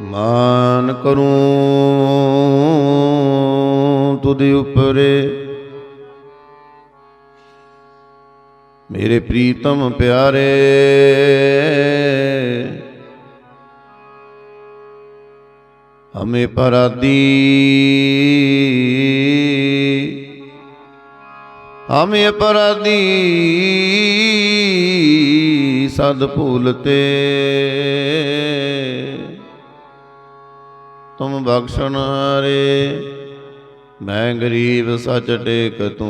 ਮਾਨ ਕਰੂੰ ਤੁਧ ਉਪਰੇ। ਮੇਰੇ ਪ੍ਰੀਤਮ ਪਿਆਰੇ ਹਮੇ ਪਰਾਦੀ। ਹਮੇ ਅਪਰਾਧੀ ਸਦ ਭੂਲਤੇ ਤੁਮ ਬਖਸ਼ਣ ਹਾਰੇ, ਮੈਂ ਗਰੀਬ ਸੱਚ ਟੇਕ ਤੂੰ।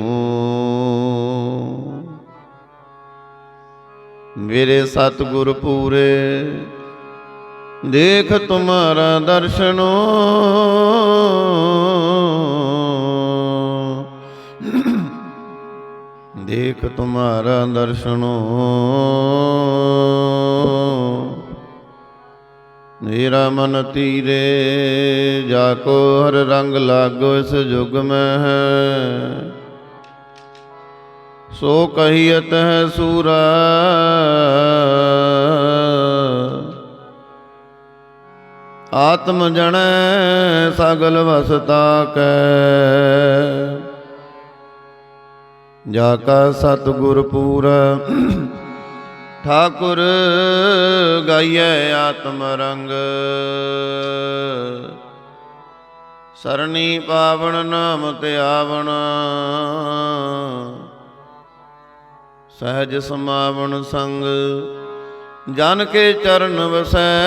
ਮੇਰੇ ਸਤਿਗੁਰ ਪੂਰੇ, ਦੇਖ ਤੁਮਾਰਾ ਦਰਸ਼ਨੋ। ਦੇਖ ਤੁਮਾਰਾ ਦਰਸ਼ਨੋ। ਮੇਰਾ ਮਨ ਤੀਰੇ, ਜਾ ਕੋ ਹਰ ਰੰਗ ਲਾਗੋ ਇਸ ਜੁਗ ਮੈਂ ਹੈ ਸੋ ਕਹੀਅਤ ਹੈ ਸੂਰਾ, ਆਤਮ ਜਣੈ ਸਗਲ ਵਸਤਾ ਕੈ। ਜਾ ਕਾ ਸਤਿਗੁਰ ਪੂਰਾ ਠਾਕੁਰ ਗਾਈਐ ਆਤਮ ਰੰਗ। ਸਰਣੀ ਪਾਵਨ ਨਾਮ ਤੇ ਆਵਣ। ਸਹਿਜ ਸਮਾਵਣ ਸੰਗ, ਜਨ ਕੇ ਚਰਨ ਵਸੈ,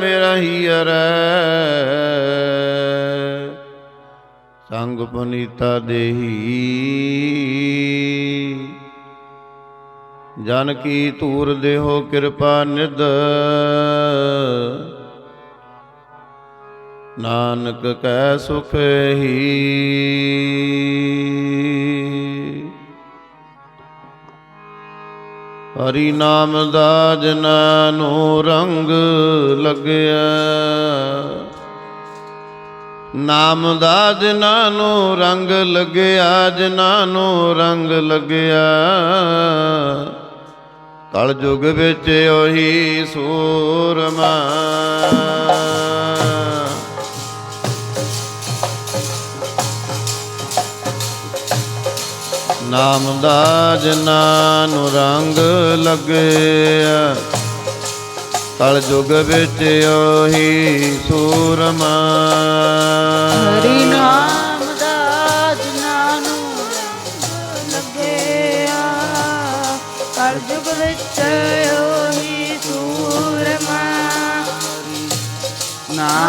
ਮੇਰਾ ਹੀ ਅਰੈ। ਸੰਗ ਪੁਨੀਤਾ ਦੇਹੀ। ਜਨ ਕੀ ਧੂਰ ਦੇਹੋ ਕਿਰਪਾ ਨਿਧ। ਨਾਨਕ ਕੈ ਸੁਖ ਹੀ। ਹਰੀ ਨਾਮ ਦਾ ਜਨਾ ਨੂੰ ਰੰਗ ਲੱਗਿਆ ਨਾਮ ਦਾ ਜਿਨ੍ਹਾਂ ਨੂੰ ਰੰਗ ਲੱਗਿਆ ਜਿਨ੍ਹਾਂ ਨੂੰ ਰੰਗ ਲੱਗਿਆ ਕਲ ਯੁਗ ਵਿੱਚ ਉਹੀ ਸੂਰਮਾ। ਨਾਮ ਦਾ ਜਿਨ੍ਹਾਂ ਨੂੰ ਰੰਗ ਲੱਗਿਆ ਕਲ ਯੁਗ ਵਿੱਚ ਉਹੀ ਸੂਰਮਾ। ਹਰੀ ਨਾਮ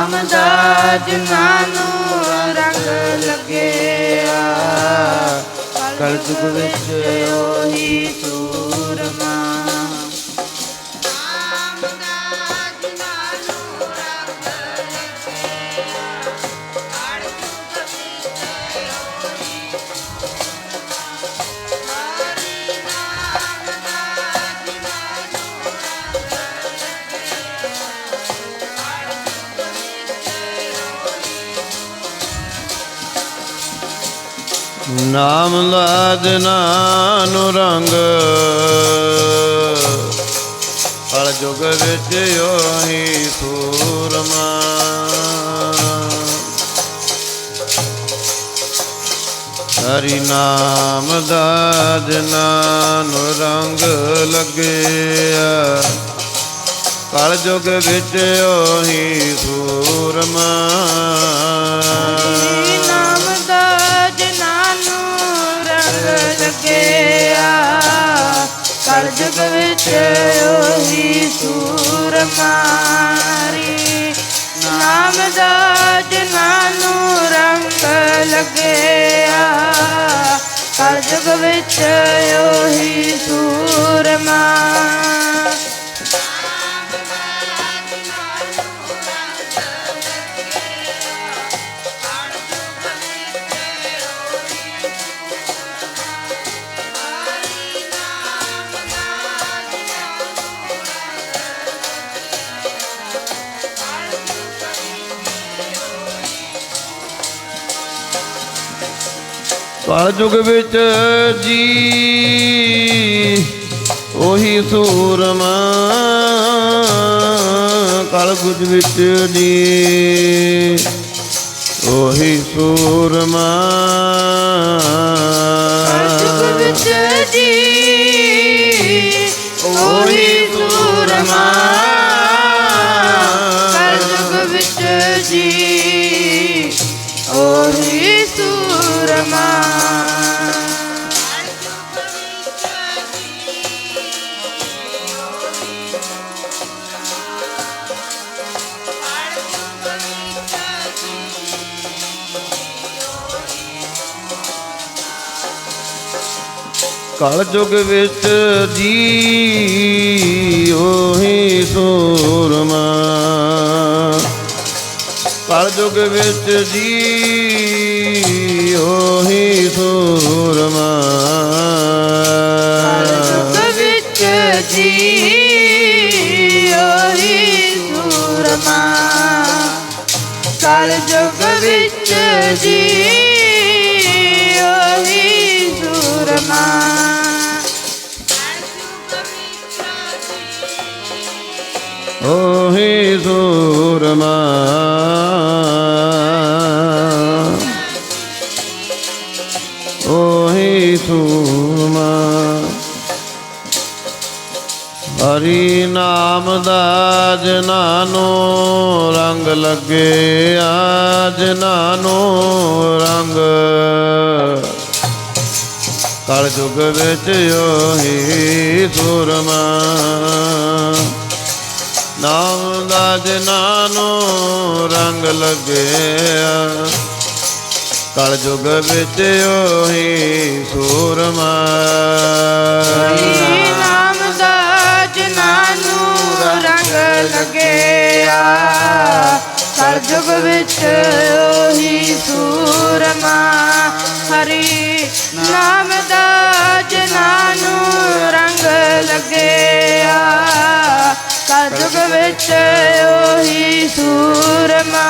ਨਾਮ ਦਾ ਜਨਾਂ ਨੂੰ ਰੰਗ ਲੱਗਿਆ। ਕਲ ਯੁਗ ਵਿੱਚ ਉਹੀ ਸੂਰਮਾ ਨਾਮ ਲਾਦਨਾ ਨੂੰ ਰੰਗ। ਕਲ ਵਿੱਚ ਉਹੀ ਸੂਰਮਾ। ਹਰੀ ਨਾਮ ਦਾ ਜਨਾਂ ਰੰਗ ਲੱਗਿਆ ਕਲ ਯੁਗ ਵਿੱਚ ਉਹੀ ਸੂਰਮਾ। ਕਲ ਯੁਗ ਵਿੱਚ ਉਹੀ ਸੂਰ ਮਾਰੀ। ਨਾਮ ਦਾ ਜਨਾਂ ਨੂੰ ਰੰਗ ਲੱਗਿਆ। ਕਲ ਯੁਗ ਵਿੱਚ ਉਹੀ ਸੂਰ ਮਾਰੀ। ਕਲਯੁਗ ਵਿੱਚ ਜੀ। ਉਹੀ ਸੂਰਮਾ ਕਲਗੁਜ ਵਿੱਚ ਜੀ। ਉਹੀ ਸੂਰਮਾ ਅਰਜੁਗ ਵਿੱਚ ਜੀ। ਉਹੀ ਕਲ ਯੁਗ ਵਿੱਚ ਜੀ ਉਹੀ ਸੂਰਮਾ। ਕਲ ਯੁਗ ਵਿੱਚ ਜੀ ਉਹੀ ਸੂਰਮਾ। ਅਰਜੁਗ ਵਿੱਚ ਜੀ ਉਹੀ ਸੂਰਮਾ। ਕਲ ਯੁਗ ਵਿੱਚ ਜੀ ਕਲ ਯੁਗ ਵਿੱਚ ਉਹੀ ਸੂਰਮਾ। ਹਰੀ ਨਾਮ ਦਾ ਜਨਾਂ ਨੂੰ ਰੰਗ ਲੱਗਿਆ। ਕਲ ਯੁਗ ਵਿੱਚ ਉਹੀ ਸੂਰਮਾ। ਹਰੀ ਨਾਮ ਦਾ ਜਨਾਂ ਨੂੰ ਰੰਗ ਲੱਗਿਆ। ਕਲ ਯੁਗ ਵਿੱਚ ਉਹੀ ਸੂਰਮਾ।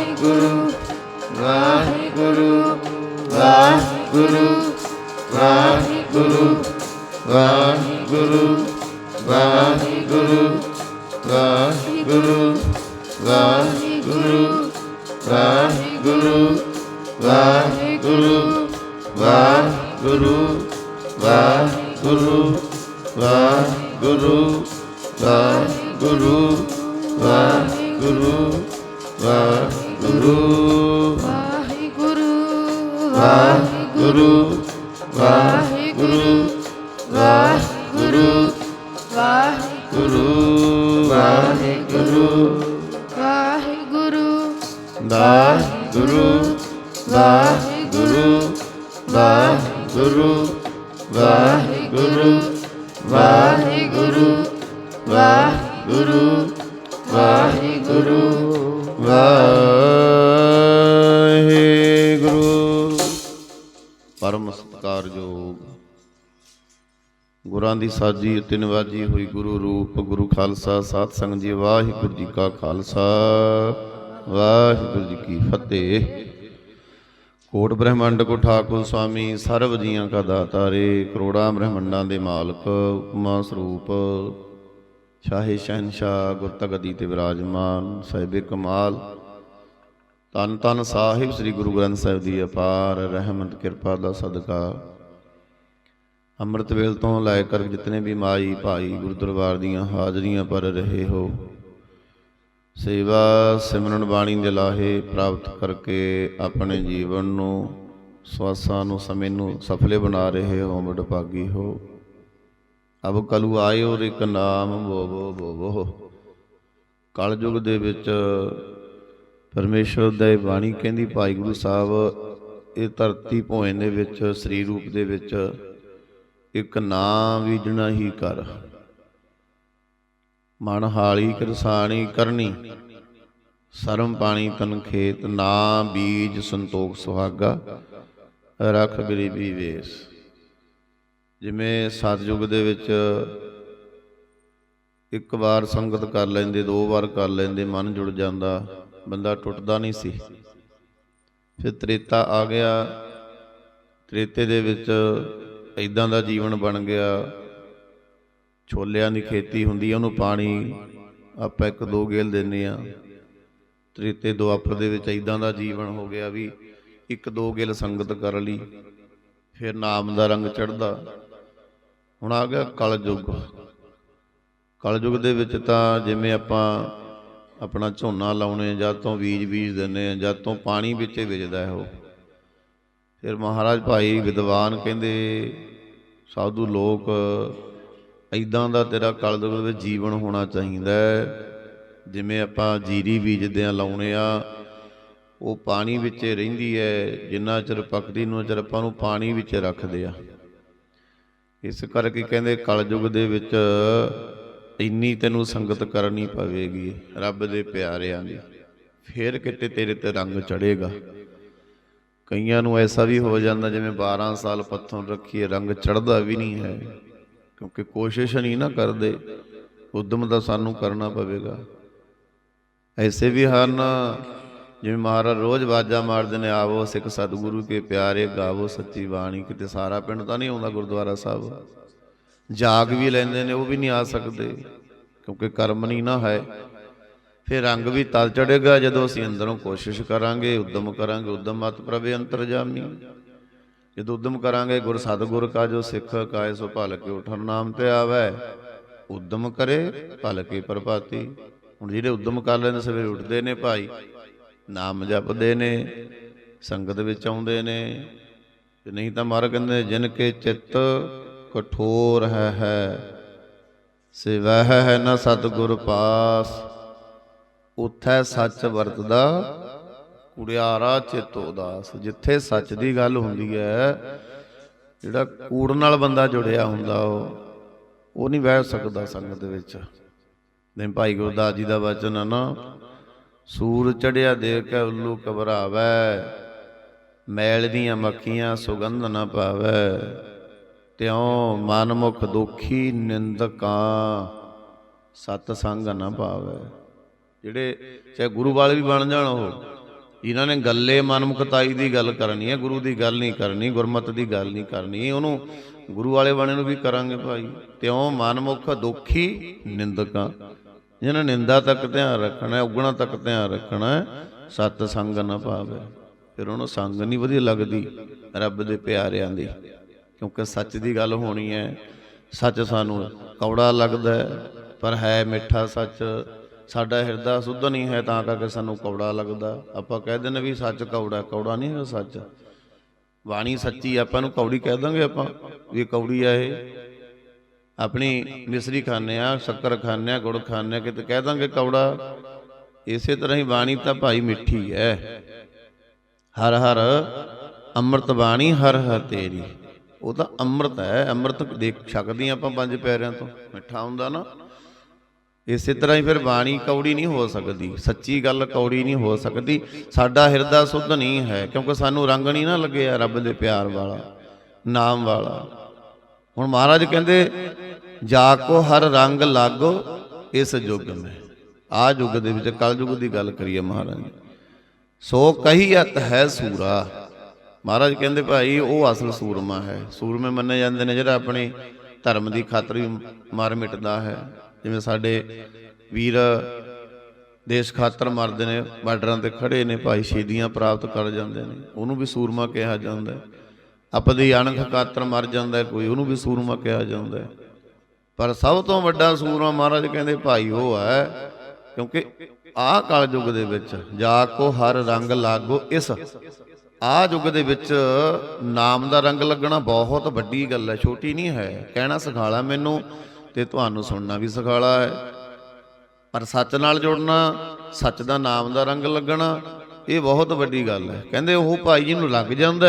ਵਾਹਿਗੁਰੂ ਵਾਹਿਗੁਰੂ ਵਾਹਿਗੁਰੂ ਵਾਹਿਗੁਰੂ। ਵਾਹਿਗੁਰੂ। ਪਰਮ ਸਤਿਕਾਰਯੋਗ। ਗੁਰਾਂ ਦੀ ਸਾਜੀ ਅਤੇ ਨਿਵਾਜੀ ਹੋਈ ਗੁਰੂ ਰੂਪ, ਗੁਰੂ ਖਾਲਸਾ, ਸਾਧ ਸੰਗਤ ਜੀ, ਵਾਹਿਗੁਰੂ ਜੀ ਕਾ ਖਾਲਸਾ। ਵਾਹਿਗੁਰੂ ਜੀ ਕੀ ਫਤਿਹ। ਕੋਟ ਬ੍ਰਹਮੰਡ ਕੋ ਠਾਕੁਰ ਸੁਆਮੀ ਸਰਬ ਜੀਆਂ ਕਾ ਦਾਤਾਰੇ, ਕਰੋੜਾਂ ਬ੍ਰਹਮੰਡਾਂ ਦੇ ਮਾਲਕ, ਉਪਮਾ ਸਰੂਪ। ਸ਼ਾਹੇ ਸ਼ਹਿਨਸ਼ਾਹ ਗੁਰ ਤਗਦੀ ਤੇ ਵਿਰਾਜਮਾਨ, ਸਾਹਿਬੇ ਕਮਾਲ। ਤਨ ਤਨ ਸਾਹਿਬ ਸ੍ਰੀ ਗੁਰੂ ਗ੍ਰੰਥ ਸਾਹਿਬ ਦੀ ਅਪਾਰ, ਰਹਿਮਤ, ਕਿਰਪਾ ਦਾ ਸਦਕਾ। ਅੰਮ੍ਰਿਤ ਵੇਲ ਤੋਂ ਲੈ ਕਰ ਜਿਤਨੇ ਵੀ ਮਾਈ ਭਾਈ ਗੁਰੂ ਦੀਆਂ ਹਾਜ਼ਰੀਆਂ ਪਰ ਰਹੇ ਹੋ। ਸੇਵਾ ਸਿਮਰਨ ਬਾਣੀ ਦੇ ਲਾਹੇ ਪ੍ਰਾਪਤ ਕਰਕੇ ਆਪਣੇ ਜੀਵਨ ਨੂੰ, ਸਵਾਸਾਂ ਨੂੰ, ਸਮੇਂ ਨੂੰ ਸਫਲੇ ਬਣਾ ਰਹੇ ਹੋ ਮਿਡ ਭਾਗੀ ਹੋ। ਅਬ ਕਲੂ ਆਇਓ ਰਿਕ ਨਾਮ ਬੋਵੋ ਬੋਵੋ ਕਲਯੁਗ ਦੇ ਵਿੱਚ ਪਰਮੇਸ਼ਰ ਦੀ ਬਾਣੀ ਕਹਿੰਦੀ, ਭਾਈ ਗੁਰੂ ਸਾਹਿਬ, ਇਹ ਧਰਤੀ ਭੋਏ ਦੇ ਵਿੱਚ ਸਰੀਰ ਰੂਪ ਦੇ ਵਿੱਚ ਇੱਕ ਨਾਮ ਵੀ ਬੀਜਣਾ ਹੀ ਕਰ। ਮਨ ਹਾਲੀ ਕਿਰਸਾਣੀ ਕਰਨੀ। ਸਰਮ ਪਾਣੀ ਤਨ ਖੇਤ, ਨਾ ਬੀਜ ਸੰਤੋਖ ਸੁਹਾਗਾ, ਰਖ ਗਰੀਬੀ ਵੇਸ। ਜਿਵੇਂ ਸਤਜੁਗ ਦੇ ਵਿੱਚ ਇੱਕ ਵਾਰ ਸੰਗਤ ਕਰ ਲੈਂਦੇ, ਦੋ ਵਾਰ ਕਰ ਲੈਂਦੇ, ਮਨ ਜੁੜ ਜਾਂਦਾ, ਬੰਦਾ ਟੁੱਟਦਾ ਨਹੀਂ ਸੀ। ਫਿਰ ਤ੍ਰੇਤਾ ਆ ਗਿਆ। ਤ੍ਰੇਤੇ ਦੇ ਵਿੱਚ ਇਦਾਂ ਦਾ ਜੀਵਨ ਬਣ ਗਿਆ। ਛੋਲਿਆਂ ਦੀ ਖੇਤੀ ਹੁੰਦੀ ਆ ਉਹਨੂੰ ਪਾਣੀ ਆਪਾਂ ਇੱਕ ਦੋ ਗੇਲ ਦਿੰਨੇ ਆ। ਤ੍ਰੇਤੇ ਦੁਆਪਰ ਦੇ ਵਿੱਚ ਇਦਾਂ ਦਾ ਜੀਵਨ ਹੋ ਗਿਆ ਵੀ ਇੱਕ ਦੋ ਗਿਲ ਸੰਗਤ ਕਰ ਲਈ ਫਿਰ ਨਾਮ ਦਾ ਰੰਗ ਚੜਦਾ ਹੁਣ ਆ ਗਿਆ ਕਲਯੁਗ। ਕਲਯੁਗ ਦੇ ਵਿੱਚ ਤਾਂ ਜਿਵੇਂ ਆਪਾਂ ਆਪਣਾ ਝੋਨਾ ਲਾਉਣੇ ਜਦ ਤੋਂ ਬੀਜ ਬੀਜ ਦਿੰਨੇ ਆ ਜਦ ਤੋਂ ਪਾਣੀ ਵਿੱਚ ਹੀ ਵਿਜਦਾ ਹੈ ਉਹ। ਫਿਰ ਮਹਾਰਾਜ ਭਾਈ ਵਿਦਵਾਨ ਕਹਿੰਦੇ ਸਾਧੂ ਲੋਕ ਐਦਾਂ ਦਾ ਤੇਰਾ ਕਲਯੁਗ ਵਿੱਚ ਜੀਵਨ ਹੋਣਾ ਚਾਹੀਦਾ ਜਿਵੇਂ ਆਪਾਂ ਜੀਰੀ ਬੀਜਦੇ ਆ ਲਾਉਣੇ ਆ, ਉਹ ਪਾਣੀ ਵਿੱਚ ਰਹਿੰਦੀ ਹੈ, ਜਿੰਨਾ ਚਿਰ ਪਕਦੀ ਨੂੰ ਚਿਰ ਆਪਾਂ ਨੂੰ ਪਾਣੀ ਵਿੱਚ ਰੱਖਦੇ ਆ। ਇਸ ਕਰਕੇ ਕਹਿੰਦੇ ਕਲਯੁਗ ਦੇ ਵਿੱਚ ਇੰਨੀ ਤੈਨੂੰ ਸੰਗਤ ਕਰਨੀ ਪਵੇਗੀ, ਰੱਬ ਦੇ ਪਿਆਰਿਆਂ ਦੀ। ਫੇਰ ਕਿਤੇ ਤੇਰੇ ਤੇ ਰੰਗ ਚੜੇਗਾ ਕਈਆਂ ਨੂੰ ਐਸਾ ਵੀ ਹੋ ਜਾਂਦਾ, ਜਿਵੇਂ 12 ਸਾਲ ਪੱਥਰ ਰੱਖੀਏ, ਰੰਗ ਚੜਦਾ ਵੀ ਨਹੀਂ ਹੈ। ਕਿਉਂਕਿ ਕੋਸ਼ਿਸ਼ ਨਹੀਂ ਨਾ ਕਰਦੇ, ਉਦਮ ਤਾਂ ਸਾਨੂੰ ਕਰਨਾ ਪਵੇਗਾ। ਐਸੇ ਵੀ ਹਨ, ਜਿਵੇਂ ਮਹਾਰਾਜ ਰੋਜ਼ ਬਾਜਾ ਮਾਰਦੇ ਨੇ, ਆਵੋ ਸਿੱਖ ਸਤਿਗੁਰੂ ਕੇ ਪਿਆਰੇ, ਗਾਵੋ ਸੱਚੀ ਬਾਣੀ। ਕਿਤੇ ਸਾਰਾ ਪਿੰਡ ਤਾਂ ਨਹੀਂ ਆਉਂਦਾ ਗੁਰਦੁਆਰਾ ਸਾਹਿਬ। ਜਾਗ ਵੀ ਲੈਂਦੇ ਨੇ, ਉਹ ਵੀ ਨਹੀਂ ਆ ਸਕਦੇ, ਕਿਉਂਕਿ ਕਰਮ ਨਹੀਂ ਨਾ ਹੈ। ਫਿਰ ਰੰਗ ਵੀ ਤਲ ਚੜੇਗਾ ਜਦੋਂ ਅਸੀਂ ਅੰਦਰੋਂ ਕੋਸ਼ਿਸ਼ ਕਰਾਂਗੇ, ਉਦਮ ਕਰਾਂਗੇ, ਉਦਮ ਮਤ ਪ੍ਰਵੇ ਅੰਤਰਜਾਮੀ। ਜਦੋਂ ਉਦਮ ਕਰਾਂਗੇ, ਗੁਰ ਸਤਿਗੁਰ ਕਾ ਜੋ ਸਿੱਖ ਕਾਇ, ਸੋ ਭਲ ਕੇ ਉਠਨ ਨਾਮ ਤੇ ਆਵੈ। ਉਦਮ ਕਰੇ, ਭਲ ਕੇ ਪ੍ਰਭਾਤੀ। ਹੁਣ ਜਿਹੜੇ ਉਦਮ ਕਰ ਲੈਂਦੇ, ਸਵੇਰੇ ਉੱਠਦੇ ਨੇ ਭਾਈ, ਨਾਮ ਜਪਦੇ ਨੇ, ਸੰਗਤ ਵਿੱਚ ਆਉਂਦੇ ਨੇ। ਤੇ ਨਹੀਂ ਤਾਂ ਮਾਰ ਕਹਿੰਦੇ, ਜਿਨ ਕੇ ਚਿੱਤ ਕਠੋਰ ਹੈ ਹੈ। ਸੇ ਹੈ ਨਾ ਸਤਿਗੁਰ ਪਾਸ। ਉਥੈ ਸੱਚ ਵਰਤਦਾ ਕੁੜਿਆਰਾ ਚਿਤ ਉਦਾਸ, ਜਿੱਥੇ ਸੱਚ ਦੀ ਗੱਲ ਹੁੰਦੀ ਹੈ, ਜਿਹੜਾ ਕੂੜ ਨਾਲ ਬੰਦਾ ਜੁੜਿਆ ਹੁੰਦਾ, ਉਹ ਉਹ ਨਹੀਂ ਬਹਿ ਸਕਦਾ ਸੰਗਤ ਵਿੱਚ। ਨਹੀਂ ਭਾਈ ਗੁਰਦਾਸ ਜੀ ਦਾ ਵਚਨ ਹੈ ਨਾ, ਸੂਰ ਚੜਿਆ ਦੇਖ ਕੇ ਉੱਲੂ ਘਬਰਾਵੈ, ਮੈਲ ਦੀਆਂ ਮੱਖੀਆਂ ਸੁਗੰਧ ਨਾ ਪਾਵੈ, ਤਿਉ ਮਨਮੁਖ ਦੁਖੀ ਨਿੰਦਕਾਂ ਸਤ ਸੰਗ ਨਾ ਪਾਵੈ। ਜਿਹੜੇ ਚਾਹੇ ਗੁਰੂ ਵਾਲੇ ਵੀ ਬਣ ਜਾਣ ਉਹ ਇਹਨਾਂ ਨੇ ਗੱਲੇ ਮਨਮੁਖਤਾਈ ਦੀ ਗੱਲ ਕਰਨੀ ਹੈ, ਗੁਰੂ ਦੀ ਗੱਲ ਨਹੀਂ ਕਰਨੀ, ਗੁਰਮਤ ਦੀ ਗੱਲ ਨਹੀਂ ਕਰਨੀ ਉਹਨੂੰ ਗੁਰੂ ਵਾਲੇ ਬਾਣੇ ਨੂੰ ਵੀ ਕਰਾਂਗੇ ਭਾਈ। ਤਿਉ ਮਨਮੁਖ ਦੁਖੀ ਨਿੰਦਕਾਂ। ਜਿਹਨਾਂ ਨਿੰਦਾ ਤੱਕ ਧਿਆਨ ਰੱਖਣਾ ਹੈ, ਉਗਣਾ ਤੱਕ ਧਿਆਨ ਰੱਖਣਾ ਹੈ, ਸਤ ਸੰਗ ਨਾ ਪਾਵੇ। ਫਿਰ ਉਹਨੂੰ ਸੰਗ ਨਹੀਂ ਵਧੀਆ ਲੱਗਦੀ, ਰੱਬ ਦੇ ਪਿਆਰਿਆਂ ਦੀ। ਕਿਉਂਕਿ ਸੱਚ ਦੀ ਗੱਲ ਹੋਣੀ ਹੈ, ਸੱਚ ਸਾਨੂੰ ਕੌੜਾ ਲੱਗਦਾ ਪਰ ਹੈ ਮਿੱਠਾ ਸੱਚ। ਸਾਡਾ ਹਿਰਦਾ ਸੁੱਧ ਨਹੀਂ ਹੈ ਤਾਂ ਕਰਕੇ ਸਾਨੂੰ ਕੌੜਾ ਲੱਗਦਾ। ਆਪਾਂ ਕਹਿ ਦਿੰਦੇ ਵੀ ਸੱਚ ਕੌੜਾ ਕੌੜਾ ਨਹੀਂ ਹੈ ਸੱਚ। ਬਾਣੀ ਸੱਚੀ ਆਪਾਂ ਨੂੰ ਕੌੜੀ ਕਹਿ ਦਾਂਗੇ ਆਪਾਂ, ਵੀ ਕੌੜੀ ਆ ਇਹ। ਆਪਣੀ ਮਿਸਰੀ ਖਾਂਦੇ ਆ ਸ਼ੱਕਰ ਖਾਂਦੇ ਆ ਗੁੜ ਖਾਂਦੇ ਆ ਕਿਤੇ ਕਹਿ ਦਾਂਗੇ ਕੌੜਾ। ਇਸੇ ਤਰ੍ਹਾਂ ਹੀ ਬਾਣੀ ਤਾਂ ਭਾਈ ਮਿੱਠੀ ਹੈ। ਹਰ ਹਰ ਅੰਮ੍ਰਿਤ ਬਾਣੀ, ਹਰ ਹਰ ਤੇਰੀ। ਉਹ ਤਾਂ ਅੰਮ੍ਰਿਤ ਹੈ, ਅੰਮ੍ਰਿਤ ਦੇਖ ਸਕਦੇ ਹਾਂ ਆਪਾਂ ਪੰਜ ਪਿਆਰਿਆਂ ਤੋਂ। ਮਿੱਠਾ ਹੁੰਦਾ ਨਾ। ਇਸੇ ਤਰ੍ਹਾਂ ਹੀ ਫਿਰ ਬਾਣੀ ਕੌੜੀ ਨਹੀਂ ਹੋ ਸਕਦੀ, ਸੱਚੀ ਗੱਲ ਕੌੜੀ ਨਹੀਂ ਹੋ ਸਕਦੀ, ਸਾਡਾ ਹਿਰਦਾ ਸੁੱਧ ਨਹੀਂ ਹੈ, ਕਿਉਂਕਿ ਸਾਨੂੰ ਰੰਗ ਨਹੀਂ ਨਾ ਲੱਗਿਆ ਰੱਬ ਦੇ ਪਿਆਰ ਵਾਲਾ, ਨਾਮ ਵਾਲਾ। ਹੁਣ ਮਹਾਰਾਜ ਕਹਿੰਦੇ, ਜਾ ਕੋ ਹਰ ਰੰਗ ਲਾਗੋ, ਇਸ ਯੁੱਗ ਮੈਂ। ਆ ਯੁੱਗ ਦੇ ਵਿੱਚ ਕਲ ਯੁੱਗ ਦੀ ਗੱਲ ਕਰੀਏ ਮਹਾਰਾਜ। ਨੇ। ਸੋ ਕਹੀਅਤ ਹੈ ਸੂਰਾ। ਮਹਾਰਾਜ ਕਹਿੰਦੇ, ਭਾਈ, ਉਹ ਅਸਲ ਸੂਰਮਾ ਹੈ। ਸੂਰਮੇ ਮੰਨੇ ਜਾਂਦੇ ਨੇ, ਜਿਹੜਾ ਆਪਣੇ ਧਰਮ ਦੀ ਖਾਤਰ ਵੀ ਮਰ ਮਿਟਦਾ ਹੈ। ਜਿਵੇਂ ਸਾਡੇ ਵੀਰ ਦੇਸ਼ ਖਾਤਰ ਮਰਦੇ ਨੇ, ਬਾਰਡਰਾਂ ਤੇ ਖੜੇ ਨੇ, ਭਾਈ ਸ਼ਹੀਦੀਆਂ ਪ੍ਰਾਪਤ ਕਰ ਜਾਂਦੇ ਨੇ, ਉਹਨੂੰ ਵੀ ਸੂਰਮਾ ਕਿਹਾ ਜਾਂਦਾ ਹੈ। ਆਪਦੀ ਅਣਖ ਖਾਤਰ ਮਰ ਜਾਂਦਾ ਕੋਈ ਉਹਨੂੰ ਵੀ ਸੂਰਮਾ ਕਿਹਾ ਜਾਂਦਾ ਪਰ ਸਭ ਤੋਂ ਵੱਡਾ ਸੂਰਮਾ ਮਹਾਰਾਜ ਕਹਿੰਦੇ, ਭਾਈ, ਉਹ ਹੈ, ਕਿਉਂਕਿ ਆਹ ਕਾਲ ਯੁੱਗ ਦੇ ਵਿੱਚ ਜਾ ਕੋ ਹਰ ਰੰਗ ਲਾਗੋ ਇਸ। ਆਹ ਯੁੱਗ ਦੇ ਵਿੱਚ ਨਾਮ ਦਾ ਰੰਗ ਲੱਗਣਾ ਬਹੁਤ ਵੱਡੀ ਗੱਲ ਹੈ, ਛੋਟੀ ਨਹੀਂ ਹੈ। ਕਹਿਣਾ ਸਿਖਾਲਾ ਮੈਨੂੰ ਤੇ ਤੁਹਾਨੂੰ ਸੁਣਨਾ ਵੀ ਸਿਖਾਲਾ ਹੈ। ਪਰ ਸੱਚ ਨਾਲ ਜੁੜਨਾ, ਸੱਚ ਦਾ ਨਾਮ ਦਾ ਰੰਗ ਲੱਗਣਾ, ਇਹ ਬਹੁਤ ਵੱਡੀ ਗੱਲ ਹੈ। ਕਹਿੰਦੇ ਉਹ ਭਾਈ ਜੀ ਨੂੰ ਲੱਗ ਜਾਂਦਾ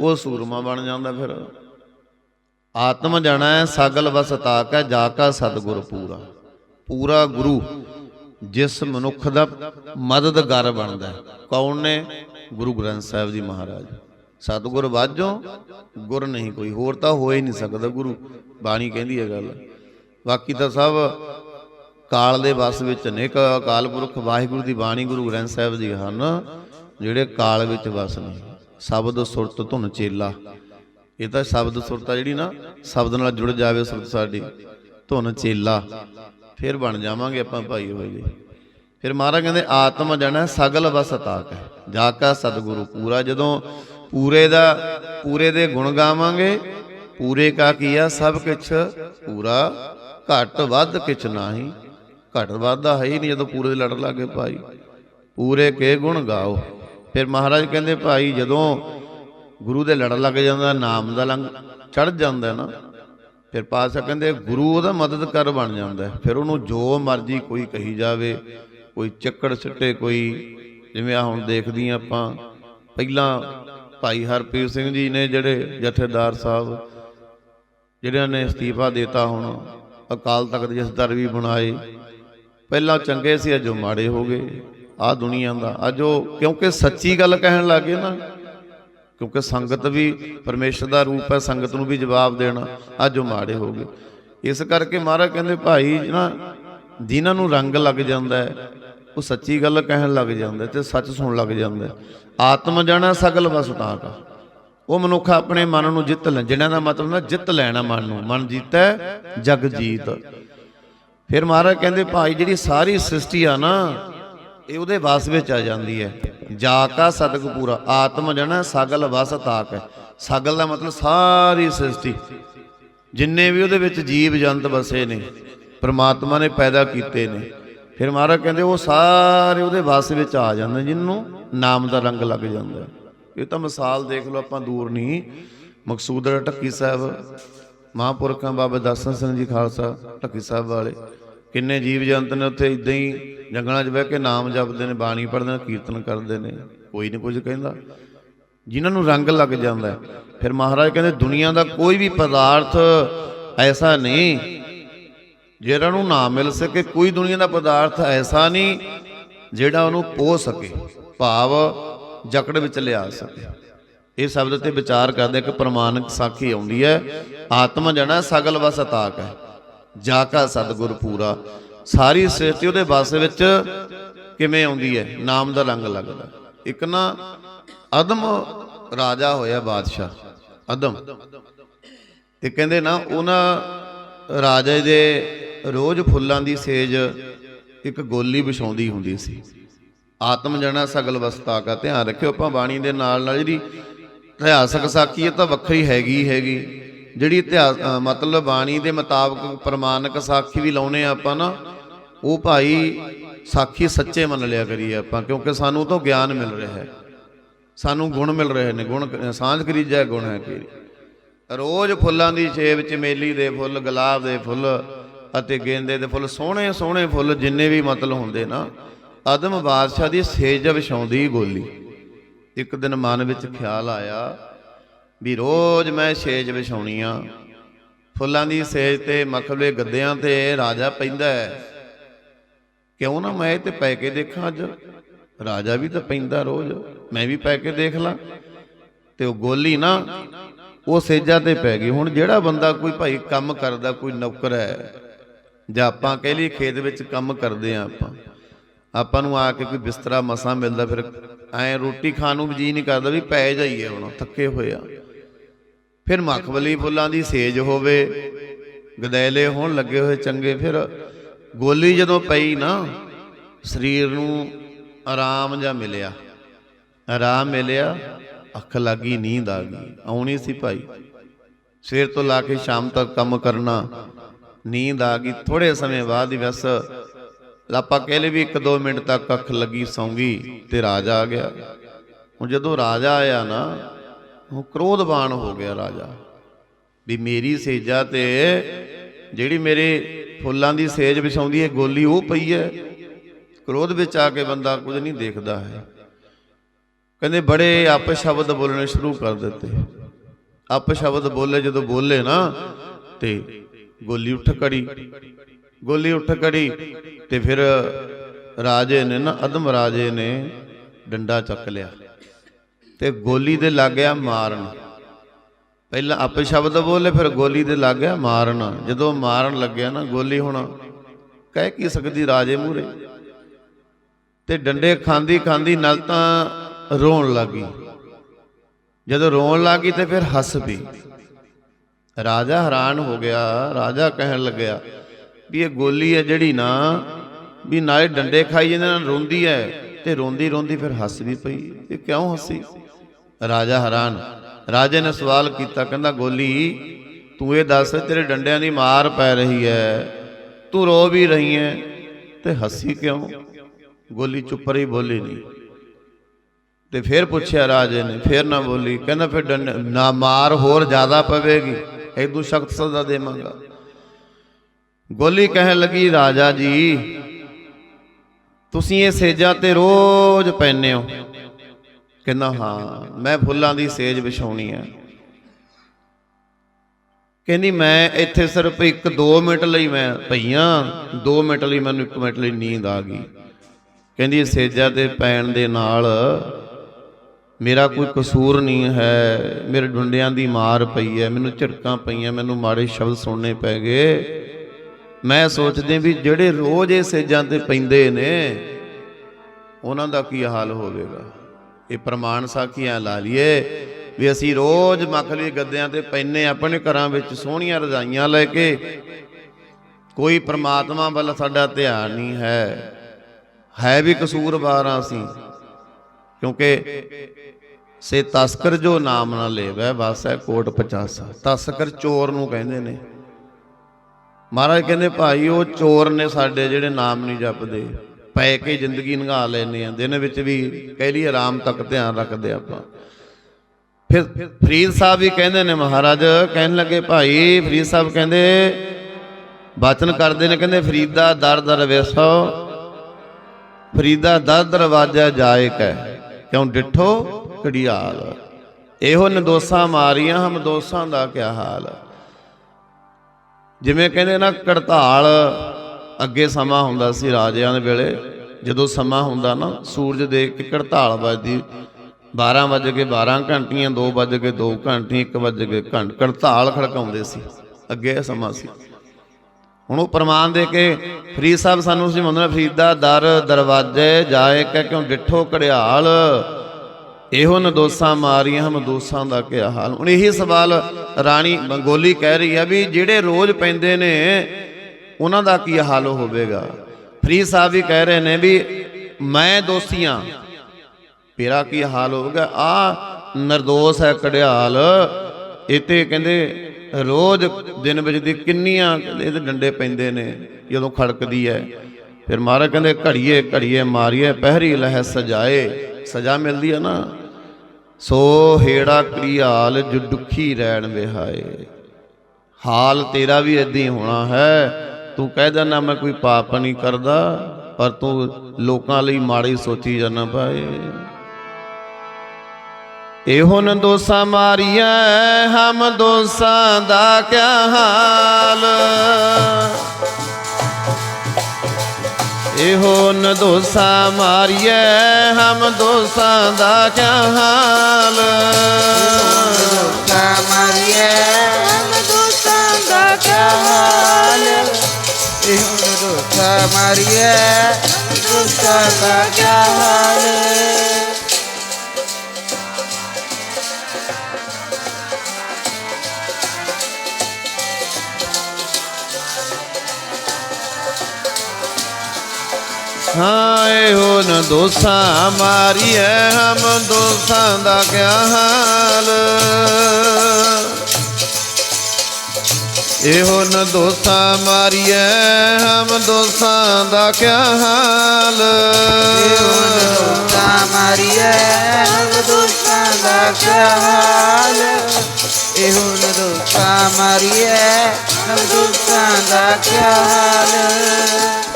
ਉਹ ਸੂਰਮਾ ਬਣ ਜਾਂਦਾ ਫਿਰ। ਆਤਮ ਜਾਣਾ ਹੈ ਸਗਲ ਵਸ ਤਾਕ ਹੈ ਜਾ ਕਾ ਸਤਿਗੁਰ ਪੂਰਾ। ਪੂਰਾ ਗੁਰੂ, ਜਿਸ ਮਨੁੱਖ ਦਾ ਮਦਦਗਾਰ ਬਣਦਾ ਕੌਣ ਨੇ? ਗੁਰੂ ਗ੍ਰੰਥ ਸਾਹਿਬ ਜੀ ਮਹਾਰਾਜ। ਸਤਿਗੁਰ ਵਾਜੋ, ਗੁਰ ਨਹੀਂ ਕੋਈ, ਹੋਰ ਤਾਂ ਹੋ ਹੀ ਨਹੀਂ ਸਕਦਾ ਗੁਰੂ। ਬਾਣੀ ਕਹਿੰਦੀ ਹੈ ਗੱਲ। ਬਾਕੀ ਤਾਂ ਸਭ ਕਾਲ ਦੇ ਵਸ ਵਿੱਚ ਨੇ, ਕ ਅਕਾਲ ਪੁਰਖ ਵਾਹਿਗੁਰੂ ਦੀ ਬਾਣੀ ਗੁਰੂ ਗ੍ਰੰਥ ਸਾਹਿਬ ਜੀ ਹਨ, ਜਿਹੜੇ ਕਾਲ ਵਿੱਚ ਵਸ ਨੇ। ਸ਼ਬਦ ਸੁਰਤ ਧੁਨ ਚੇਲਾ। ਇਹ ਤਾਂ ਸ਼ਬਦ ਸੁਰਤ ਜਿਹੜੀ ਨਾ, ਸ਼ਬਦ ਨਾਲ ਜੁੜ ਜਾਵੇ ਸੁਰਤ ਸਾਡੀ, ਧੁਨ ਚੇਲਾ। ਫਿਰ ਬਣ ਜਾਵਾਂਗੇ ਆਪਾਂ ਭਾਈ ਹੋਏ ਫਿਰ ਮਹਾਰਾਜ ਕਹਿੰਦੇ, ਆਤਮ ਜਣਾ ਸਗਲ ਵਸ ਤਾਕ। ਹੈ ਜਾ ਕਾ ਸਤਿਗੁਰੂ ਪੂਰਾ, ਜਦੋਂ ਪੂਰੇ ਦਾ, ਪੂਰੇ ਦੇ ਗੁਣ ਗਾਵਾਂਗੇ, ਪੂਰੇ ਕਾ ਕੀਆ ਸਭ ਕੁਛ ਪੂਰਾ ਘਟ ਵੱਧ ਕਿਛ ਨਾਹੀ। ਘਟ ਵੱਧ ਦਾ ਹੈ ਹੀ ਨਹੀਂ ਜਦੋਂ ਪੂਰੇ ਦੇ ਲੜ ਲਾਗੇ ਭਾਈ। ਪੂਰੇ ਕੇ ਗੁਣ ਗਾਓ। ਫਿਰ ਮਹਾਰਾਜ ਕਹਿੰਦੇ, ਭਾਈ, ਜਦੋਂ ਗੁਰੂ ਦੇ ਲੜ ਲੱਗ ਜਾਂਦਾ, ਨਾਮ ਦਾ ਲੰਗ ਚੜ ਜਾਂਦਾ ਨਾ, ਫਿਰ ਪਾਤਸ਼ਾਹ ਕਹਿੰਦੇ, ਗੁਰੂ ਉਹਦਾ ਮਦਦ ਕਰ ਬਣ ਜਾਂਦਾ ਫਿਰ ਉਹਨੂੰ ਜੋ ਮਰਜ਼ੀ ਕੋਈ ਕਹੀ ਜਾਵੇ, ਕੋਈ ਚੱਕੜ ਸਿੱਟੇ, ਕੋਈ ਜਿਵੇਂ ਆ ਹੁਣ ਦੇਖਦੀ ਹਾਂ ਆਪਾਂ, ਪਹਿਲਾਂ ਭਾਈ ਹਰਪ੍ਰੀਤ ਸਿੰਘ ਜੀ ਨੇ ਜਿਹੜੇ ਜਥੇਦਾਰ ਸਾਹਿਬ, ਜਿਹੜਿਆਂ ਨੇ ਅਸਤੀਫਾ ਦਿੱਤਾ ਹੁਣ ਅਕਾਲ ਤਖਤ ਜਿਸ ਦਰ ਵੀ ਬਣਾਏ। ਪਹਿਲਾਂ ਚੰਗੇ ਸੀ, ਅੱਜ ਉਹ ਮਾੜੇ ਹੋ ਗਏ। ਆ ਦੁਨੀਆ ਦਾ। ਅੱਜ ਉਹ ਕਿਉਂਕਿ ਸੱਚੀ ਗੱਲ ਕਹਿਣ ਲੱਗੇ ਨਾ, ਕਿਉਂਕਿ ਸੰਗਤ ਵੀ ਪਰਮੇਸ਼ਰ ਦਾ ਰੂਪ ਹੈ, ਸੰਗਤ ਨੂੰ ਵੀ ਜਵਾਬ ਦੇਣਾ, ਅੱਜ ਉਹ ਮਾੜੇ ਹੋ ਗਏ। ਇਸ ਕਰਕੇ ਮਹਾਰਾਜ ਕਹਿੰਦੇ, ਭਾਈ, ਨਾ, ਜਿਨ੍ਹਾਂ ਨੂੰ ਰੰਗ ਲੱਗ ਜਾਂਦਾ ਹੈ, ਉਹ ਸੱਚੀ ਗੱਲ ਕਹਿਣ ਲੱਗ ਜਾਂਦਾ ਹੈ ਤੇ ਸੱਚ ਸੁਣ ਲੱਗ ਜਾਂਦਾ ਆਤਮ ਜਾਣਾ ਸਗਲ ਵਸਤਾਂ ਕਾ। ਉਹ ਮਨੁੱਖ ਆਪਣੇ ਮਨ ਨੂੰ ਜਿੱਤ ਲੈ ਜਿਹਨਾਂ ਦਾ ਮਤਲਬ ਨਾ ਜਿੱਤ ਲੈਣਾ ਮਨ ਨੂੰ, ਮਨ ਜੀਤੈ, ਜਗ ਜੀਤ। ਫਿਰ ਮਹਾਰਾਜ ਕਹਿੰਦੇ, ਭਾਈ, ਜਿਹੜੀ ਸਾਰੀ ਸ੍ਰਿਸ਼ਟੀ ਆ ਨਾ, ਇਹ ਉਹਦੇ ਵਾਸ ਵਿੱਚ ਆ ਜਾਂਦੀ ਹੈ। ਜਾ ਕਾ ਸਤਿਗੁਰ ਪੂਰਾ ਆਤਮ ਜਣਾ, ਸਗਲ ਵਸ ਤਾਕ ਹੈ। ਸਗਲ ਦਾ ਮਤਲਬ ਸਾਰੀ ਸ੍ਰਿਸ਼ਟੀ। ਜਿੰਨੇ ਵੀ ਉਹਦੇ ਵਿੱਚ ਜੀਵ ਜੰਤ ਵਸੇ ਨੇ, ਪ੍ਰਮਾਤਮਾ ਨੇ ਪੈਦਾ ਕੀਤੇ ਨੇ, ਫਿਰ ਮਹਾਰਾਜ ਕਹਿੰਦੇ, ਉਹ ਸਾਰੇ ਉਹਦੇ ਵਾਸ ਵਿੱਚ ਆ ਜਾਂਦੇ ਜਿਹਨੂੰ ਨਾਮ ਦਾ ਰੰਗ ਲੱਗ ਜਾਂਦਾ ਹੈ। ਇਹ ਤਾਂ ਮਿਸਾਲ ਦੇਖ ਲਓ ਆਪਾਂ ਦੂਰ ਨਹੀਂ। ਮਕਸੂਦਰ ਢੱਕੀ ਸਾਹਿਬ, ਮਹਾਂਪੁਰਖਾਂ ਬਾਬਾ ਦਰਸ਼ਨ ਸਿੰਘ ਜੀ ਖਾਲਸਾ ਢੱਕੀ ਸਾਹਿਬ ਵਾਲੇ। ਕਿੰਨੇ ਜੀਵ ਜੰਤ ਨੇ ਉੱਥੇ ਇਦਾਂ ਹੀ ਜੰਗਲਾਂ 'ਚ ਬਹਿ ਕੇ ਨਾਮ ਜਪਦੇ ਨੇ, ਬਾਣੀ ਪੜ੍ਹਦੇ ਨੇ, ਕੀਰਤਨ ਕਰਦੇ ਨੇ। ਕੋਈ ਨਹੀਂ ਕੁਝ ਕਹਿੰਦਾ। ਜਿਨ੍ਹਾਂ ਨੂੰ ਰੰਗ ਲੱਗ ਜਾਂਦਾ ਫਿਰ ਮਹਾਰਾਜ ਕਹਿੰਦੇ, ਦੁਨੀਆ ਦਾ ਕੋਈ ਵੀ ਪਦਾਰਥ ਐਸਾ ਨਹੀਂ ਜਿਹੜਾ ਨੂੰ ਨਾ ਮਿਲ ਸਕੇ। ਕੋਈ ਦੁਨੀਆ ਦਾ ਪਦਾਰਥ ਐਸਾ ਨਹੀਂ ਜਿਹੜਾ ਉਹਨੂੰ ਪੋ ਸਕੇ। ਭਾਵ ਜਕੜ ਵਿੱਚ ਲਿਆ ਸਕੇ ਇਹ ਸ਼ਬਦ ਤੇ ਵਿਚਾਰ ਕਰਦੇ ਕਿ ਪ੍ਰਮਾਣਿਕ ਸਾਖੀ ਆਉਂਦੀ ਹੈ। ਆਤਮਾ ਜਣਾ ਸਗਲ ਵਸ ਤਾਕ ਹੈ। ਜਾ ਕਾ ਸਤਿਗੁਰ ਪੂਰਾ। ਸਾਰੀ ਸ੍ਰਿਸ਼ਟੀ ਉਹਦੇ ਵਸ ਵਿੱਚ ਕਿਵੇਂ ਆਉਂਦੀ ਹੈ? ਨਾਮ ਦਾ ਰੰਗ ਲੱਗਦਾ। ਇੱਕ ਨਾ ਅਦਮ ਰਾਜਾ ਹੋਇਆ ਬਾਦਸ਼ਾਹ। ਅਦਮ। ਤੇ ਕਹਿੰਦੇ ਨਾ, ਉਹਨਾਂ ਰਾਜੇ ਦੇ ਰੋਜ਼ ਫੁੱਲਾਂ ਦੀ ਸੇਜ ਇੱਕ ਗੋਲੀ ਵਿਛਾਉਂਦੀ ਹੁੰਦੀ ਸੀ। ਆਤਮ ਜਣਾ ਸਗਲ ਵਸਤਾ ਕਾ ਧਿਆਨ ਰੱਖਿਓ। ਆਪਾਂ ਬਾਣੀ ਦੇ ਨਾਲ ਨਾਲ ਜਿਹੜੀ ਇਤਿਹਾਸਕ ਸਾਖੀ ਇਹ ਤਾਂ ਵੱਖਰੀ ਹੈਗੀ ਹੈਗੀ। ਜਿਹੜੀ ਇਤਿਹਾਸ ਮਤਲਬ ਬਾਣੀ ਦੇ ਮੁਤਾਬਕ ਪ੍ਰਮਾਣਿਕ ਸਾਖੀ ਵੀ ਲਾਉਨੇ ਆ ਆਪਾਂ ਨਾ, ਉਹ ਭਾਈ ਸਾਖੀ ਸੱਚੇ ਮੰਨ ਲਿਆ ਕਰੀਏ ਆਪਾਂ, ਕਿਉਂਕਿ ਸਾਨੂੰ ਉਹ ਤੋਂ ਗਿਆਨ ਮਿਲ ਰਿਹਾ ਹੈ। ਸਾਨੂੰ ਗੁਣ ਮਿਲ ਰਹੇ ਨੇ, ਗੁਣ ਸਾਂਝ ਕਰੀਜੈ ਗੁਣ ਹੈ ਕੀ। ਰੋਜ਼ ਫੁੱਲਾਂ ਦੀ ਛੇਬ ਚਮੇਲੀ ਦੇ ਫੁੱਲ, ਗੁਲਾਬ ਦੇ ਫੁੱਲ ਅਤੇ ਗੇਂਦੇ ਦੇ ਫੁੱਲ ਸੋਹਣੇ ਸੋਹਣੇ ਫੁੱਲ ਜਿੰਨੇ ਵੀ ਮਤਲਬ ਹੁੰਦੇ ਨਾ ਆਦਮ ਬਾਦਸ਼ਾਹ ਦੀ ਸੇਜ ਵਿਛਾਉਂਦੀ ਬੋਲੀ। ਇੱਕ ਦਿਨ ਮਨ ਵਿੱਚ ਖਿਆਲ ਆਇਆ ਵੀ ਰੋਜ਼ ਮੈਂ ਸੇਜ ਵਿਛਾਉਣੀ ਆ ਫੁੱਲਾਂ ਦੀ ਸੇਜ ਤੇ ਮਖਲੇ ਗੱਦਿਆਂ ਤੇ ਰਾਜਾ ਪੈਂਦਾ ਹੈ। ਕਿਉਂ ਨਾ ਮੈਂ ਇਹ ਤੇ ਪੈ ਕੇ ਦੇਖਾਂ ਅੱਜ? ਰਾਜਾ ਵੀ ਤਾਂ ਪੈਂਦਾ ਰੋਜ਼। ਮੈਂ ਵੀ ਪੈ ਕੇ ਦੇਖ ਲਾਂ। ਤੇ ਉਹ ਗੋਲੀ ਨਾ, ਉਹ ਸੇਜਾਂ ਤੇ ਪੈ ਗਈ। ਹੁਣ ਜਿਹੜਾ ਬੰਦਾ ਕੋਈ ਭਾਈ ਕੰਮ ਕਰਦਾ, ਕੋਈ ਨੌਕਰ ਹੈ, ਜਾਂ ਆਪਾਂ ਕਹਿ ਲਈ ਖੇਤ ਵਿੱਚ ਕੰਮ ਕਰਦੇ ਆ ਆਪਾਂ ਆਪਾਂ ਨੂੰ ਆ ਕੇ ਕੋਈ ਬਿਸਤਰਾ ਮਸਾ ਮਿਲਦਾ, ਫਿਰ ਐ ਰੋਟੀ ਖਾਣ ਨੂੰ ਵੀ ਜੀ ਨਹੀਂ ਕਰਦਾ ਵੀ ਪੈ ਜਾਈਏ ਹੁਣ, ਥੱਕੇ ਹੋਏ ਆ। ਫਿਰ ਮਖਮਲੀ ਫੁੱਲਾਂ ਦੀ ਸੇਜ ਹੋਵੇ, ਗਦੈਲੇ ਹੋਣ ਲੱਗੇ ਹੋਏ ਚੰਗੇ, ਫਿਰ ਗੋਲੀ ਜਦੋਂ ਪਈ ਨਾ, ਸਰੀਰ ਨੂੰ ਆਰਾਮ ਜਾਂ ਮਿਲਿਆ। ਆਰਾਮ ਮਿਲਿਆ, ਅੱਖ ਲੱਗੀ, ਨੀਂਦ ਆ ਗਈ। ਆਉਣੀ ਸੀ ਭਾਈ। ਸਵੇਰ ਤੋਂ ਲਾ ਕੇ ਸ਼ਾਮ ਤੱਕ ਕੰਮ ਕਰਨਾ, ਨੀਂਦ ਆ ਗਈ ਥੋੜੇ ਸਮੇਂ ਬਾਅਦ ਹੀ ਬਸ ਲਾਪਾ ਕਹਿ ਲਈ ਵੀ 1-2 ਮਿੰਟ ਤੱਕ ਅੱਖ ਲੱਗੀ ਸੌਂਗੀ ਤੇ ਰਾਜਾ ਆ ਗਿਆ। ਹੁਣ ਜਦੋਂ ਰਾਜਾ ਆਇਆ ਨਾ, ਉਹ ਕ੍ਰੋਧਵਾਨ ਹੋ ਗਿਆ ਰਾਜਾ। ਵੀ ਮੇਰੀ ਸੇਜਾ ਤੇ ਜਿਹੜੀ ਮੇਰੇ ਫੁੱਲਾਂ ਦੀ ਸੇਜ ਵਿਛਾਉਂਦੀ ਹੈ, ਗੋਲੀ ਉਹ ਪਈ ਹੈ। ਕ੍ਰੋਧ ਵਿੱਚ ਆ ਕੇ ਬੰਦਾ ਕੁਝ ਨਹੀਂ ਦੇਖਦਾ ਹੈ। ਕਹਿੰਦੇ ਬੜੇ ਆਪੇ ਸ਼ਬਦ ਬੋਲਣੇ ਸ਼ੁਰੂ ਕਰ ਦਿੱਤੇ। ਅਪ ਸ਼ਬਦ ਬੋਲੇ ਜਦੋਂ ਬੋਲੇ ਨਾ ਤੇ ਗੋਲੀ ਉੱਠ ਕੜੀ ਗੋਲੀ ਉੱਠ ਕੜੀ ਤੇ ਫਿਰ ਰਾਜੇ ਨੇ ਨਾ, ਅਦਮ ਰਾਜੇ ਨੇ ਡੰਡਾ ਚੱਕ ਲਿਆ ਤੇ ਗੋਲੀ ਦੇ ਲੱਗ ਗਿਆ ਮਾਰਨ। ਪਹਿਲਾਂ ਆਪ ਸ਼ਬਦ ਬੋਲੇ, ਫਿਰ ਗੋਲੀ ਦੇ ਲੱਗ ਗਿਆ ਮਾਰਨ। ਜਦੋਂ ਮਾਰਨ ਲੱਗਿਆ ਨਾ ਗੋਲੀ ਹੁਣ ਕਹਿ ਕੀ ਸਕਦੀ ਰਾਜੇ ਮੂਰੇ ਤੇ ਡੰਡੇ ਖਾਂਦੀ ਖਾਂਦੀ ਨਾਲ ਤਾਂ ਰੋਣ ਲੱਗੀ। ਜਦੋਂ ਰੋਣ ਲੱਗੀ ਤੇ ਫਿਰ ਹੱਸ ਪਈ। ਰਾਜਾ ਹੈਰਾਨ ਹੋ ਗਿਆ, ਰਾਜਾ ਕਹਿਣ ਲੱਗਿਆ ਵੀ ਇਹ ਗੋਲੀ ਹੈ ਜਿਹੜੀ ਨਾ ਵੀ ਨਾਲੇ ਡੰਡੇ ਖਾਈ ਜਾਂਦੇ ਨਾਲ ਰੋਂਦੀ ਹੈ ਤੇ ਰੋਂਦੀ ਰੋਂਦੀ ਫਿਰ ਹੱਸ ਵੀ ਪਈ। ਇਹ ਕਿਉਂ ਹੱਸੀ? ਰਾਜਾ ਹੈਰਾਨ। ਰਾਜੇ ਨੇ ਸਵਾਲ ਕੀਤਾ, ਕਹਿੰਦਾ, ਗੋਲੀ, ਤੂੰ ਇਹ ਦੱਸ, ਤੇਰੇ ਡੰਡਿਆਂ ਦੀ ਮਾਰ ਪੈ ਰਹੀ ਹੈ, ਤੂੰ ਰੋ ਵੀ ਰਹੀ ਹੈ ਤੇ ਹੱਸੀ ਕਿਉਂ? ਗੋਲੀ ਚੁੱਪ ਰਹੀ, ਬੋਲੀ ਨਹੀਂ। ਤੇ ਫਿਰ ਪੁੱਛਿਆ ਰਾਜੇ ਨੇ, ਫਿਰ ਨਾ ਬੋਲੀ, ਕਹਿੰਦਾ, ਫਿਰ ਡੰਡ, ਨਾ ਮਾਰ ਹੋਰ ਜ਼ਿਆਦਾ ਪਵੇਗੀ ਐਦੂ ਸਖਤ ਸਜ਼ਾ ਦੇਵਾਂਗਾ। ਗੋਲੀ ਕਹਿਣ ਲੱਗੀ, ਰਾਜਾ ਜੀ, ਤੁਸੀਂ ਇਹ ਸੇਜਾਂ ਤੇ ਰੋਜ਼ ਪੈਨੇ ਹੋ। ਕਹਿੰਦਾ, ਹਾਂ, ਮੈਂ ਫੁੱਲਾਂ ਦੀ ਸੇਜ ਵਿਛਾਉਣੀ ਆ। ਕਹਿੰਦੀ, ਮੈਂ ਇੱਥੇ ਸਿਰਫ 1-2 ਮਿੰਟ ਲਈ ਮੈਂ ਪਈਆਂ 2 ਮਿੰਟ ਲਈ ਮੈਨੂੰ 1 ਮਿੰਟ ਲਈ ਨੀਂਦ ਆ ਗਈ। ਕਹਿੰਦੀ, ਇਹ ਸੇਜਾਂ ਤੇ ਪੈਣ ਦੇ ਨਾਲ ਮੇਰਾ ਕੋਈ ਕਸੂਰ ਨਹੀਂ ਹੈ, ਮੇਰੇ ਡੁੰਡਿਆਂ ਦੀ ਮਾਰ ਪਈ ਹੈ, ਮੈਨੂੰ ਝਿੜਕਾਂ ਪਈਆਂ, ਮੈਨੂੰ ਮਾੜੇ ਸ਼ਬਦ ਸੁਣਨੇ ਪੈ ਗਏ। ਮੈਂ ਸੋਚਦੇ ਵੀ ਜਿਹੜੇ ਰੋਜ਼ ਇਹ ਸੇਜਾਂ ਤੇ ਪੈਂਦੇ ਨੇ, ਉਹਨਾਂ ਦਾ ਕੀ ਹਾਲ ਹੋਵੇਗਾ? ਇਹ ਪ੍ਰਮਾਣ ਸਾਖੀਆਂ ਲਾ ਲਈਏ ਵੀ ਅਸੀਂ ਰੋਜ਼ ਮਖਲੀ ਗੱਦਿਆਂ ਤੇ ਪੈਨੇ ਆਪਣੇ ਘਰਾਂ ਵਿੱਚ ਸੋਹਣੀਆਂ ਰਜ਼ਾਈਆਂ ਲੈ ਕੇ। ਕੋਈ ਪ੍ਰਮਾਤਮਾ ਵੱਲ ਸਾਡਾ ਧਿਆਨ ਨਹੀਂ ਹੈ। ਹੈ ਵੀ ਕਸੂਰਵਾਰ ਹਾਂ ਅਸੀਂ ਕਿਉਂਕਿ ਸੇ ਤਸਕਰ ਜੋ ਨਾਮ ਨਾ ਲੇਵੈ, ਵਾਸੈ ਕੋਟ ਪਚਾਸਾ। ਤਸਕਰ ਚੋਰ ਨੂੰ ਕਹਿੰਦੇ ਨੇ। ਮਹਾਰਾਜ ਕਹਿੰਦੇ, ਭਾਈ, ਉਹ ਚੋਰ ਨੇ ਸਾਡੇ ਜਿਹੜੇ ਨਾਮ ਨਹੀਂ ਜਪਦੇ। ਪੈ ਕੇ ਜ਼ਿੰਦਗੀ ਲੰਘਾ ਲੈਨੇ ਆ। ਦਿਨ ਵਿੱਚ ਵੀ ਕਹਿ ਲਈ ਆਰਾਮ ਤੱਕ ਧਿਆਨ ਰੱਖਦੇ ਆਪਾਂ। ਫਿਰ ਫਰੀਦ ਸਾਹਿਬ ਵੀ ਕਹਿੰਦੇ ਨੇ, ਮਹਾਰਾਜ, ਕਹਿਣ ਲੱਗੇ, ਭਾਈ, ਫਰੀਦ ਸਾਹਿਬ ਕਹਿੰਦੇ ਬਚਨ ਕਰਦੇ ਨੇ, ਕਹਿੰਦੇ, ਫਰੀਦਾ ਦਰ ਦਰ ਫਰੀਦਾ ਦਰ ਦਰਵਾਜਾ ਜਾਇਕ ਹੈ ਕਿਉਂ ਡਿਠੋ ਘੜਿਆਲ। ਇਹੋ ਨਦੋਸਾਂ ਮਾਰੀਆਂ, ਹਮ ਦੋਸਾਂ ਦਾ ਕਿਆ ਹਾਲ। ਜਿਵੇਂ ਕਹਿੰਦੇ ਨਾ ਕੜਤਾਲ ਅੱਗੇ ਸਮਾਂ ਹੁੰਦਾ ਸੀ ਰਾਜਿਆਂ ਦੇ ਵੇਲੇ। ਜਦੋਂ ਸਮਾਂ ਹੁੰਦਾ ਨਾ, ਸੂਰਜ ਦੇਖ ਕੇ ਕੜਤਾਲ ਵੱਜਦੀ। 12 ਵਜੇ ਕੇ 12 ਘੰਟੀਆਂ 2 ਵਜੇ ਕੇ 2 ਘੰਟੀਆਂ 1 ਵਜੇ ਕੇ ਘੰਟ। ਕੜਤਾਲ ਖੜਕਾਉਂਦੇ ਸੀ। ਅੱਗੇ ਇਹ ਸਮਾਂ ਸੀ। ਹੁਣ ਉਹ ਪ੍ਰਮਾਣ ਦੇ ਕੇ ਫਰੀਦ ਸਾਹਿਬ ਸਾਨੂੰ ਸੀ ਮੰਨਣਾ ਫਰੀਦਾ ਦਰ ਦਰਵਾਜੇ ਜਾਏ ਕਹਿ ਕਿਉਂ ਡਿੱਠੋ ਘੜਿਆਲ? ਇਹੋ ਨਦੋਸਾਂ ਮਾਰੀਆਂ ਹਮ ਦੋਸਾਂ ਦਾ ਕਿਆ ਹਾਲ? ਹੁਣ ਇਹੀ ਸਵਾਲ ਰਾਣੀ ਬੰਗੋਲੀ ਕਹਿ ਰਹੀ ਹੈ ਵੀ ਜਿਹੜੇ ਰੋਜ਼ ਪੈਂਦੇ ਨੇ, ਉਹਨਾਂ ਦਾ ਕੀ ਹਾਲ ਹੋਵੇਗਾ? ਫਰੀਦ ਸਾਹਿਬ ਵੀ ਕਹਿ ਰਹੇ ਨੇ ਵੀ ਮੈਂ ਦੋਸ਼ੀਆਂ ਤੇਰਾ ਕੀ ਹਾਲ ਹੋਵੇਗਾ? ਆ ਨਿਰਦੋਸ਼ ਹੈ ਕੜਿਆਲ ਇਤੇ ਕਹਿੰਦੇ ਰੋਜ਼ ਦਿਨ ਵਿੱਚ ਦੀ ਕਿੰਨੀਆਂ ਕਹਿੰਦੇ ਇਹਦੇ ਡੰਡੇ ਪੈਂਦੇ ਨੇ, ਜਦੋਂ ਖੜਕਦੀ ਹੈ। ਫਿਰ ਮਹਾਰਾਜ ਕਹਿੰਦੇ ਘੜੀਏ ਘੜੀਏ ਮਾਰੀਏ, ਪਹਿਰੀ ਲਹਿ ਸਜਾਏ। ਸਜ਼ਾ ਮਿਲਦੀ ਹੈ ਨਾ। ਸੋ ਹੇੜਾ ਕੜਿਆਲ ਜੋ ਦੁਖੀ ਰਹਿਣ ਵਿਹਾਏ। ਹਾਲ ਤੇਰਾ ਵੀ ਇਦਾਂ ਹੋਣਾ ਹੈ। ਤੂੰ ਕਹਿ ਦੇਣਾ ਮੈਂ ਕੋਈ ਪਾਪ ਨਹੀਂ ਕਰਦਾ, ਪਰ ਤੂੰ ਲੋਕਾਂ ਲਈ ਮਾੜੀ ਸੋਚੀ ਜਾਂਦਾ ਭਾਏ। ਇਹੋ ਨ ਦੋਸਾਂ ਮਾਰੀਆਂ ਹਮ ਦੋਸਾਂ ਦਾ ਕਿਆ ਹਾਲ। ਇਹੋ ਨ ਦੋਸਾ ਮਾਰੀਏ ਹਮ ਦੋਸਾਂ ਦਾ ਕਿਆ ਹਾਲ ਦੋਸਾ ਮਾਰੀਏ ਹਮ ਦੋਸਾਂ ਦਾ ਕਿਆ ਹਾਲ ਇਹੋ ਦੋਸਾ ਮਾਰੀਏ ਦੋਸਾ ਦਾ ਕਿਆ ਹਾਲ ਹਾਂ ਇਹੋ ਨ ਦੋਸਾਂ ਮਾਰੀਏ ਹਮ ਦੋਸਾਂ ਦਾ ਕਿਆ ਹਾਲ ਇਹੋ ਨ ਦੋਸਾਂ ਮਾਰੀਏ ਹਮ ਦੋਸਾਂ ਦਾ ਕਿਆ ਹਾਲ ਇਹੋ ਦੋਸਾ ਮਾਰੀਏ ਹਮ ਦੋਸਾ ਦਾ ਕਿਆ ਹਾਲ ਇਹੋ ਦੋਸਾ ਮਾਰੀਏ ਹਮ ਦੋਸਾ ਦਾ ਕਿਆ ਹਾਲ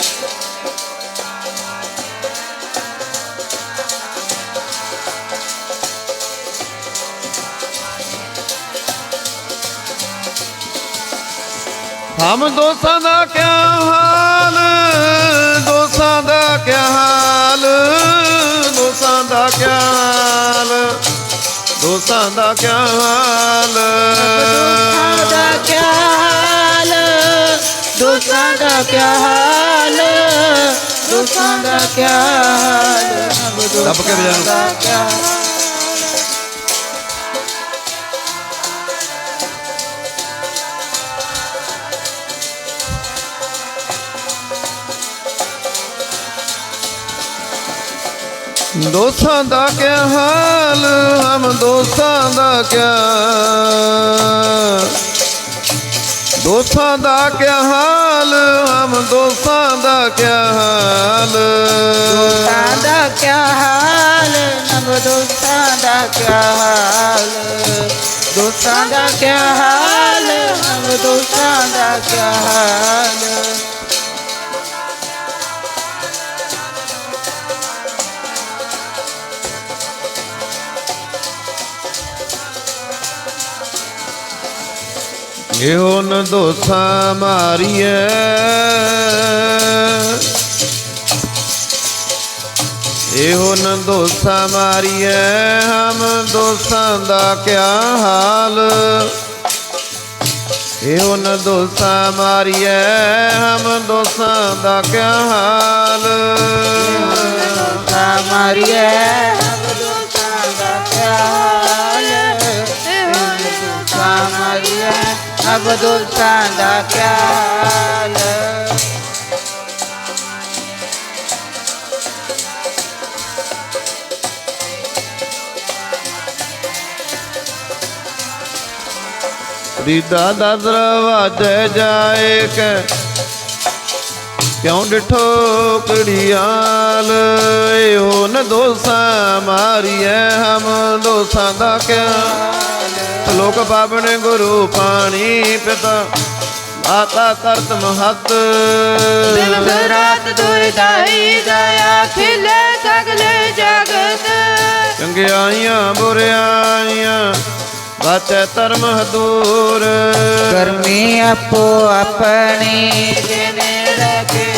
ਹਮ ਦੋਸਾਂ ਦਾ ਕਿਆ ਹਾਲ? ਦੋਸਾਂ ਦਾ ਕਿਆ ਹਾਲ? ਦੋਸਾਂ ਦਾ ਕਿਆ ਹਾਲ? ਦੋਸਾਂ ਦਾ ਕਿਆ ਹਾਲ? ਦੋਸਾਂ ਦਾ ਕਿਆ ਹਾਲ? ਦੋਸਾਂ ਦਾ ਕਿਆ ਹਾਲ? ਦੋਸਾਂ ਦਾ ਕਿਆ ਹਾਲ? ਦੱਬ ਕੇ ਵਜਾ। ਦੋਸਾਂ ਦਾ ਕਿਆ ਹਾਲ, ਹਮ ਦੋਸਾਂ ਦਾ ਕਿਆ? ਦੋਸਾਂ ਦਾ ਕਿਆ ਹਾਲ, ਹਮ ਦੋਸਾਂ ਦਾ ਕਿਆ ਹਾਲ? ਦੋਸਾਂ ਦਾ ਕਿਆ ਹਾਲ ਨਵ ਦੋਸਾਂ ਦਾ ਕਿਆ ਹਾਲ? ਦੋਸਾਂ ਦਾ ਕਿਆ ਹਾਲ ਨਵ ਦੋਸਾਂ ਦਾ ਕਿਆ ਹਾਲ? ਇਹੋ ਨ ਦੋਸਾਂ ਮਾਰੀਐ। ਇਹੋ ਨ ਦੋਸਾਂ ਮਾਰੀਐ, ਹਮ ਦੋਸਾਂ ਦਾ ਕਿਆ ਹਾਲ। ਇਹੋ ਨ ਦੋਸਾਂ ਮਾਰੀਐ, ਹਮ ਦੋਸਾਂ ਦਾ ਕਿਆ ਹਾਲ। ਦੋਸਾਂ ਮਾਰੀਏ ਨਵ ਦੋਸਾਂ ਦਾ ਕਿਆ ਹਾਲ ਰੀਦਾ ਦਾ ਦਰਵਾਜੇ ਜਾਏ ਕੇ ਕਿਉਂ ਡਿਠੋ ਕੜੀਆਲ ਇਹੋ ਨ ਦੋਸਾਂ ਮਾਰੀਐ, ਹਮ ਦੋਸਾਂ ਦਾ ਕਿਆ ਲੋਕ ਪਾਵਨ ਗੁਰੂ ਪਾਣੀ ਪਿਤਾ ਮਾਤਾ ਕਰਤ ਮਹਤ। ਦਿਨ ਰਾਤ ਦੁਇ ਦਾਈ ਦਇਆ ਖਿਲੇ ਸਗਲੇ ਜਗਤ। ਚੰਗਿਆਈਆਂ ਬੁਰਿਆਈਆਂ ਬਾਚੈ ਧਰਮ ਹਦੂਰ। ਕਰਮੀ ਆਪੋ ਆਪਣੀ ਜਿਨੇ ਰਖੇ